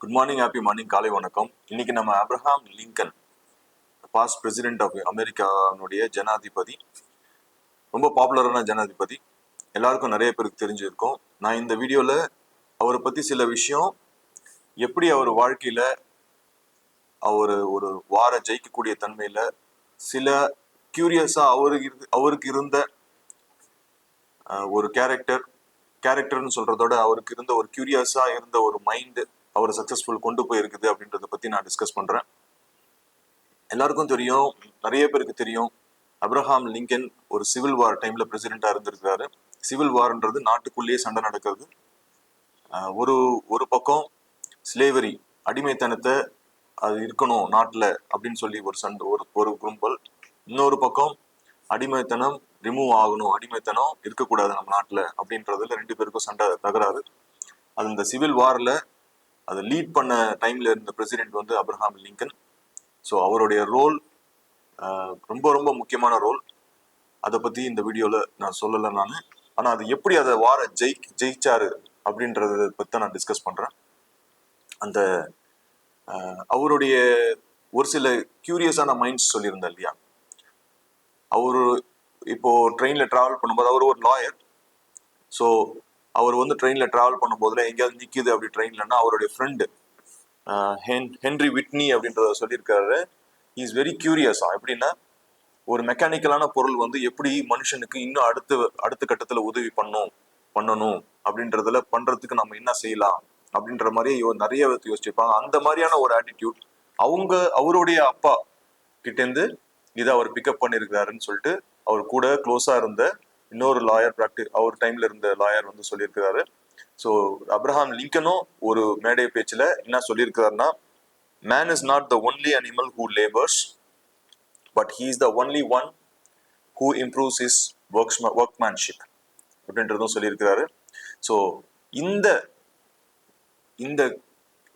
Good morning happy morning காலை வணக்கம். இன்னைக்கு நம்ம Abraham Lincoln past president of அமெரிக்கானுடைய ஜனாதிபதி. ரொம்ப பாப்புலரான ஜனாதிபதி. எல்லாருக்கும் நிறைய பேருக்கு தெரிஞ்சிருக்கும். நான் இந்த வீடியோவில் அவரை பற்றி சில விஷயம் எப்படி அவர் வாழ்க்கையில் அவர் ஒரு வார ஜெயிக்கக்கூடிய தன்மையில் சில கியூரியஸாக அவருக்கு அவருக்கு இருந்த ஒரு கேரக்டர் கேரக்டர்னு சொல்றதோட அவருக்கு இருந்த ஒரு கியூரியஸா இருந்த ஒரு மைண்ட் அவர் சக்சஸ்ஃபுல் கொண்டு போயிருக்குது அப்படின்றத பத்தி நான் டிஸ்கஸ் பண்றேன். எல்லாருக்கும் தெரியும் நிறைய பேருக்கு தெரியும் அப்ரஹாம் லிங்கன் ஒரு சிவில் வார் டைம்ல பிரசிடென்டா இருந்திருக்காரு சிவில் வார்ன்றது நாட்டுக்குள்ளேயே சண்டை நடக்கிறது. ஒரு ஒரு பக்கம் ஸ்லேவரி அடிமைத்தனத்தை அது இருக்கணும் நாட்டில் அப்படின்னு சொல்லி ஒரு சண்டை ஒரு ஒரு கும்பல். இன்னொரு பக்கம் அடிமைத்தனம் ரிமூவ் ஆகணும் அடிமைத்தனம் இருக்கக்கூடாது நம்ம நாட்டில் அப்படின்றதுல ரெண்டு பேருக்கும் சண்டை தகராறு. அது இந்த சிவில் வாரில் அதை லீட் பண்ண டைம்ல இருந்த பிரசிடென்ட் வந்து அப்ரஹாம் லிங்கன் ஸோ அவருடைய ரோல் ரொம்ப ரொம்ப முக்கியமான ரோல் அதை பற்றி இந்த வீடியோவில் நான் சொல்லலை நான். ஆனால் அது எப்படி அதை வார ஜெய் ஜெயிச்சாரு அப்படின்றத பற்றி நான் டிஸ்கஸ் பண்ணுறேன் அந்த அவருடைய ஒரு சில கியூரியஸான மைண்ட்ஸ் சொல்லியிருந்தேன் இல்லையா? அவரு இப்போ ட்ரெயினில் ட்ராவல் பண்ணும்போது அவர் ஒரு லாயர் ஸோ அவர் வந்து ட்ரெயினில் ட்ராவல் பண்ணும்போதுல எங்கேயாவது நிற்கிது அப்படி ட்ரெயின்லன்னா அவருடைய ஃப்ரெண்டு ஹென் ஹென்ரி விட்னி அப்படின்றத சொல்லியிருக்காரு. இஸ் வெரி கியூரியஸா எப்படின்னா ஒரு மெக்கானிக்கலான பொருள் வந்து எப்படி மனுஷனுக்கு இன்னும் அடுத்த அடுத்த கட்டத்தில் உதவி பண்ணும் பண்ணணும் அப்படின்றதுல பண்ணுறதுக்கு நம்ம என்ன செய்யலாம் அப்படின்ற மாதிரி நிறைய யோசிச்சிருப்பாங்க. அந்த மாதிரியான ஒரு ஆட்டிடியூட் அவங்க அவருடைய அப்பா கிட்டேருந்து இதை அவர் பிக்கப் பண்ணியிருக்கிறாருன்னு சொல்லிட்டு அவர் கூட க்ளோஸாக இருந்த இன்னொரு லாயர் ப்ராக்டி அவர் டைம்ல இருந்த லாயர் வந்து சொல்லியிருக்கிறாரு. ஸோ அப்ரஹாம் லிங்கனும் ஒரு மேடை பேச்சில் என்ன சொல்லியிருக்கிறாருன்னா man is not the only animal who labours but he is the only one who improves is works workmanship அப்படின்றதும் சொல்லியிருக்கிறாரு. ஸோ இந்த இந்த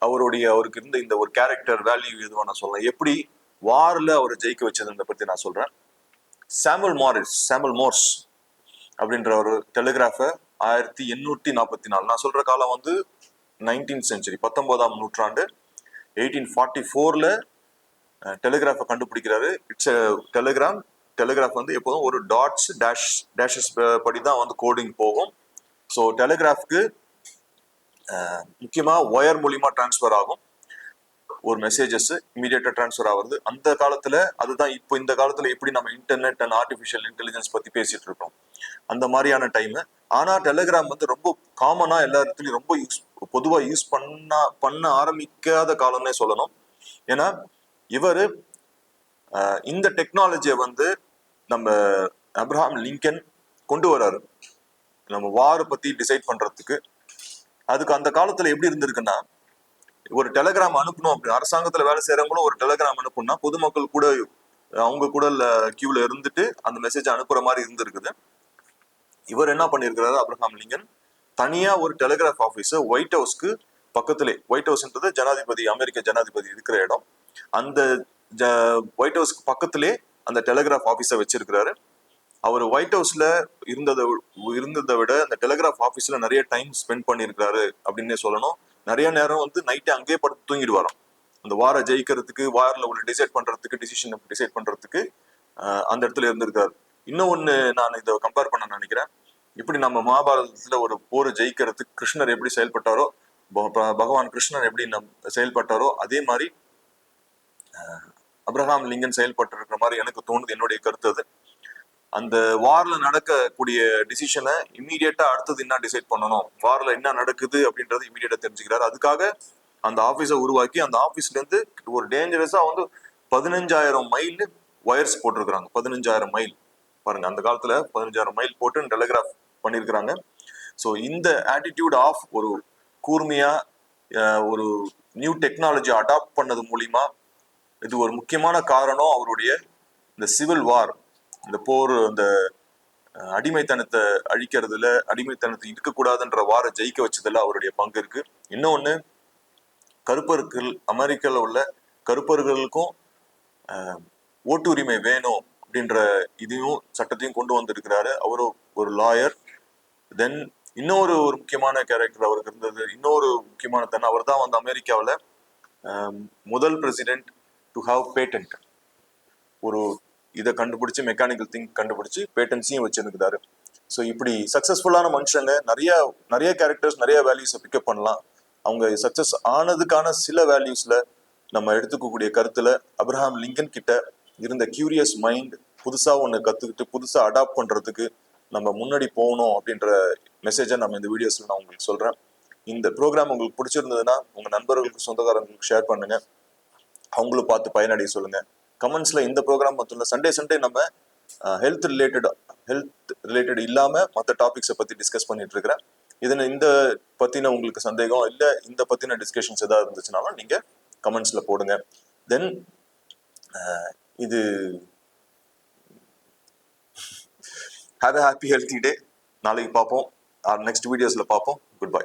அவருடைய அவருக்கு இருந்த இந்த ஒரு கேரக்டர் வேல்யூ எதுவும் நான் சொல்லலாம் எப்படி வாரில் அவர் ஜெயிக்க வச்சதுன்றதை பற்றி நான் சொல்கிறேன் சாமுவல் மாரிஸ் சாமுவல் மோர்ஸ் அப்படின்ற ஒரு டெலிகிராஃபை ஆயிரத்தி எண்ணூற்றி நாற்பத்தி நாலு நான் சொல்கிற காலம் வந்து நைன்டீன் செஞ்சுரி பத்தொன்பதாம் நூற்றாண்டு. எயிட்டீன் ஃபார்ட்டி ஃபோரில் டெலிகிராஃபை கண்டுபிடிக்கிறாரு. இட்ஸ் டெலிகிராம் டெலிகிராஃப் வந்து எப்போதும் ஒரு டாட்ஸ் டேஷ் டேஷஸ் படி தான் வந்து கோடிங் போகும். ஸோ டெலிகிராஃப்க்கு முக்கியமாக ஒயர் மூலிமா டிரான்ஸ்ஃபர் ஆகும். ஒரு மெசேஜஸ் இமீடியட்டாக ட்ரான்ஸ்ஃபர் ஆகுறது. அந்த காலத்தில் அதுதான் இப்போ இந்த காலத்தில் எப்படி நம்ம இன்டர்நெட் அண்ட் ஆர்டிஃபிஷியல் இன்டெலிஜென்ஸ் பற்றி பேசிட்டு இருக்கோம். அந்த மாதிரியான டைம் ஆனா டெலிகிராம் வந்து ரொம்ப காமனா எல்லா இடத்துலயும் ரொம்ப யூஸ் பொதுவா யூஸ் பண்ண பண்ண ஆரம்பிக்காத காலம்னே சொல்லணும். ஏன்னா இவர் இந்த டெக்னாலஜியை வந்து நம்ம அப்ரஹாம் லிங்கன் கொண்டு வராரு. நம்ம வாரை பத்தி டிசைட் பண்றதுக்கு. அதுக்கு அந்த காலத்துல எப்படி இருந்திருக்குன்னா ஒரு டெலகிராம் அனுப்பணும் அப்படி அரசாங்கத்துல வேலை செய்யறவங்களும் ஒரு டெலகிராம் அனுப்பணும்னா பொதுமக்கள் கூட அவங்க கூட கியூல இருந்துட்டு அந்த மெசேஜ் அனுப்புற மாதிரி இருந்திருக்குது. இவர் என்ன பண்ணியிருக்கிறாரு அப்ரஹாம் லிங்கன் தனியா ஒரு டெலிகிராஃப் ஆஃபீஸ் ஒயிட் ஹவுஸ்க்கு பக்கத்திலே. ஒயிட் ஹவுஸ்ன்றது ஜனாதிபதி அமெரிக்க ஜனாதிபதி இருக்கிற இடம். அந்த ஒயிட் ஹவுஸ்க்கு பக்கத்திலே அந்த டெலிகிராஃப் ஆஃபீஸை வச்சிருக்கிறாரு. அவர் ஒயிட் ஹவுஸ்ல இருந்ததை இருந்ததை விட அந்த டெலிகிராஃப் ஆஃபீஸ்ல நிறைய டைம் ஸ்பெண்ட் பண்ணியிருக்கிறாரு அப்படின்னே சொல்லணும். நிறைய நேரம் வந்து நைட்டு அங்கேயே படுத்து தூங்கிடுவாராம். அந்த வார ஜெயிக்கிறதுக்கு வாரில் உள்ள டிசைட் பண்றதுக்கு டிசிஷன் டிசைட் பண்றதுக்கு அந்த இடத்துல இருந்திருக்காரு. இன்னும் ஒன்று நான் இதை கம்பேர் பண்ண நினைக்கிறேன். இப்படி நம்ம மகாபாரதத்துல ஒரு போர் ஜெயிக்கிறதுக்கு கிருஷ்ணர் எப்படி செயல்பட்டாரோ ப- பகவான் கிருஷ்ணர் எப்படி நம் செயல்பட்டாரோ அதே மாதிரி அப்ரஹாம் லிங்கன் செயல்பட்டு இருக்கிற மாதிரி எனக்கு தோணுது என்னுடைய கருத்து அது. அந்த வார்ல நடக்கக்கூடிய டிசிஷனை இம்மீடியட்டா அடுத்தது என்ன டிசைட் பண்ணணும்? வார்ல என்ன நடக்குது அப்படின்றது இமீடியட்டா தெரிஞ்சுக்கிறாரு. அதுக்காக அந்த ஆபீஸை உருவாக்கி அந்த ஆபீஸ்ல இருந்து ஒரு டேஞ்சரஸா வந்து பதினஞ்சாயிரம் மைல் ஒயர்ஸ் போட்டிருக்கிறாங்க. பதினஞ்சாயிரம் மைல் பாருங்க அந்த காலத்துல பதினஞ்சாயிரம் மைல் போட்டு டெலிகிராஃப் பண்ணியிருக்கிறாங்க ஸோ இந்த ஆட்டிடியூட் ஆஃப் ஒரு கூர்மையா ஒரு நியூ டெக்னாலஜி அடாப்ட் பண்ணது மூலிமா இது ஒரு முக்கியமான காரணம் அவருடைய இந்த சிவில் வார் இந்த போர் அந்த அடிமைத்தனத்தை அழிக்கிறதுல அடிமைத்தனத்தை இருக்கக்கூடாதுன்ற வார ஜெயிக்க வச்சதுல அவருடைய பங்கு இருக்கு. இன்னொன்னு கருப்பர்கள் அமெரிக்கால உள்ள கருப்பர்களுக்கும் ஓட்டுரிமை வேணும் அப்படின்ற இதையும் சட்டத்தையும் கொண்டு வந்திருக்கிறாரு. அவரும் ஒரு லாயர் தென் இன்னொரு ஒரு முக்கியமான கேரக்டர் அவருக்கு இருந்தது. இன்னொரு முக்கியமான தன் அவர் தான் வந்து அமெரிக்காவில் முதல் பிரசிடென்ட் டு ஹாவ் பேட்டன்ட் ஒரு இதை கண்டுபிடிச்சு மெக்கானிக்கல் திங் கண்டுபிடிச்சு பேட்டன்ஸையும் வச்சிருக்கிறாரு. ஸோ இப்படி சக்ஸஸ்ஃபுல்லான மனுஷங்க நிறைய நிறைய கேரக்டர்ஸ் நிறைய வேல்யூஸை பிக்கப் பண்ணலாம். அவங்க சக்ஸஸ் ஆனதுக்கான சில வேல்யூஸில் நம்ம எடுத்துக்கக்கூடிய கருத்தில் அப்ரஹாம் லிங்கன் கிட்ட இருந்த கியூரியஸ் மைண்ட் புதுசாக ஒன்று கற்றுக்கிட்டு புதுசாக அடாப்ட் பண்ணுறதுக்கு நம்ம முன்னாடி போகணும் அப்படின்ற மெசேஜை நம்ம இந்த வீடியோஸில் நான் உங்களுக்கு சொல்கிறேன் இந்த ப்ரோக்ராம் உங்களுக்கு பிடிச்சிருந்ததுன்னா உங்கள் நண்பர்களுக்கு சொந்தக்காரங்களுக்கு ஷேர் பண்ணுங்க. அவங்களும் பார்த்து பயனடைய சொல்லுங்கள் கமெண்ட்ஸில் இந்த ப்ரோக்ராம் மட்டும் இல்லை சண்டே சண்டே நம்ம ஹெல்த் ரிலேட்டட் ஹெல்த் ரிலேட்டட் இல்லாமல் மற்ற டாபிக்ஸை பற்றி டிஸ்கஸ் பண்ணிட்டு இருக்கிறேன். இதில் இந்த பற்றின உங்களுக்கு சந்தேகம் இல்லை இந்த பற்றின டிஸ்கஷன்ஸ் ஏதாவது இருந்துச்சுனாலும் நீங்கள் கமெண்ட்ஸில் போடுங்க. தென் இது have a happy healthy day நாளைக்கு பார்ப்போம். நெக்ஸ்ட் வீடியோஸ்ல பார்ப்போம். Good bye